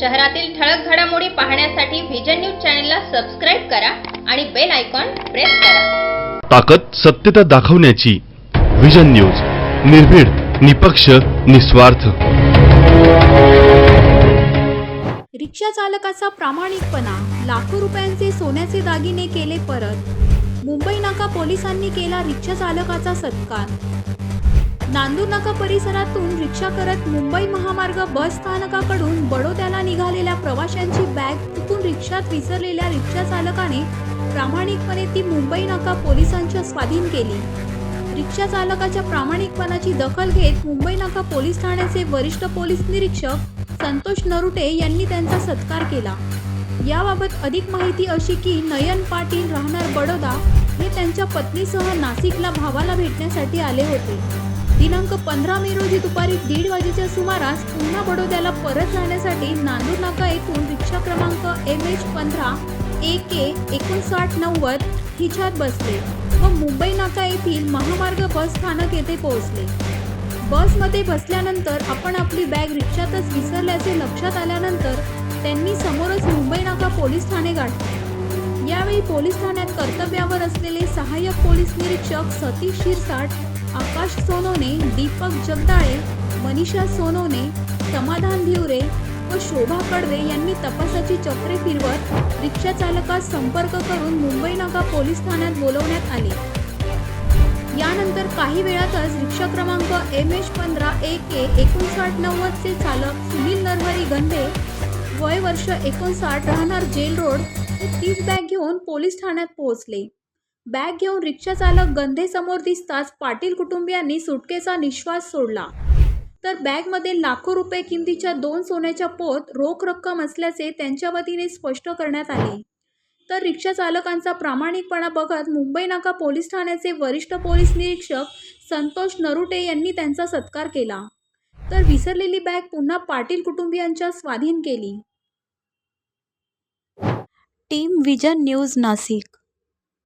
शहरातील ठळक घडामोडी पाहण्यासाठी व्हिजन न्यूज चॅनलला सबस्क्राईब करा आणि बेल आयकॉन प्रेस करा. ताकद सत्यता दाखवण्याची विजन न्यूज निर्भीड निपक्ष निस्वार्थ. रिक्षा चालकाचा प्रामाणिकपणा लाखो रुपयांचे सोन्याचे दागिने केले परत. मुंबई नाका पोलिसांनी केला रिक्षा चालकाचा सत्कार. नांदूर नाका परिसरातून रिक्षा करत मुंबई महामार्ग बस स्थानकाकडून बडोद्याला निघालेल्या प्रवाशांची बॅग चुकून रिक्षात विसरलेल्या रिक्षा चालकाने प्रामाणिकपणे ती मुंबई नाका पोलिसांच्या स्वाधीन केली. रिक्षा चालकाच्या प्रामाणिकपणाची दखल घेत मुंबई नाका पोलीस ठाण्याचे वरिष्ठ पोलीस निरीक्षक संतोष नरुटे यांनी त्यांचा सत्कार केला. याबाबत अधिक माहिती अशी की नयन पाटील राहणार बडोदा हे त्यांच्या पत्नीसह नाशिकला भावाला भेटण्यासाठी आले होते. दिनांक पंधरा मे रोजी दुपारी दीड वाजेच्या सुमारास पुन्हा बडोद्याला परत जाण्यासाठी नांदूर नाका येथून रिक्षा क्रमांक एम एच पंधरा ए के एकोणसाठ नव्वद हिच्यात बसले व मुंबई नाका येथील महामार्ग बस स्थानक येथे पोहोचले. बसमध्ये बसल्यानंतर आपण आपली बॅग रिक्षातच विसरल्याचे लक्षात आल्यानंतर त्यांनी समोरच मुंबई नाका पोलीस ठाणे गाठले. यावेळी पोलीस ठाण्यात कर्तव्यावर असलेले सहाय्यक पोलीस निरीक्षक सतीश शिरसाट आकाश सोनोने दीपक जगदाळे मनीषा सोनवणे समाधान धिवरे व शोभा कडवे यांनी तपासाची चक्रे फिरवत रिक्षा चालकास संपर्क करून मुंबई नाका पोलीस ठाण्यात बोलवण्यात आले. यानंतर काही वेळातच रिक्षा क्रमांक एम एच पंधरा ए के एकोणसाठ नव्वदचे चालक सुनील नरहरी गंधे वय वर्ष एकोणसाठ राहणार जेल रोड तीच बॅग घेऊन पोलीस ठाण्यात पोहोचले. बॅग घेऊन रिक्षा चालक गंधे समोर दिसताच पाटील कुटुंबियांनी सुटकेचा निश्वास सोडला. तर बॅगमध्ये लाखो रुपये किमतीच्या दोन सोन्याच्या पोत रोख रक्कम असल्याचे त्यांच्या वतीने स्पष्ट करण्यात आले. तर रिक्षा चालकांचा प्रामाणिकपणा बघत मुंबई नाका पोलीस ठाण्याचे वरिष्ठ पोलीस निरीक्षक संतोष नरुटे यांनी त्यांचा सत्कार केला. तर विसरलेली बॅग पुन्हा पाटील कुटुंबियांच्या स्वाधीन केली. Vision news Nashik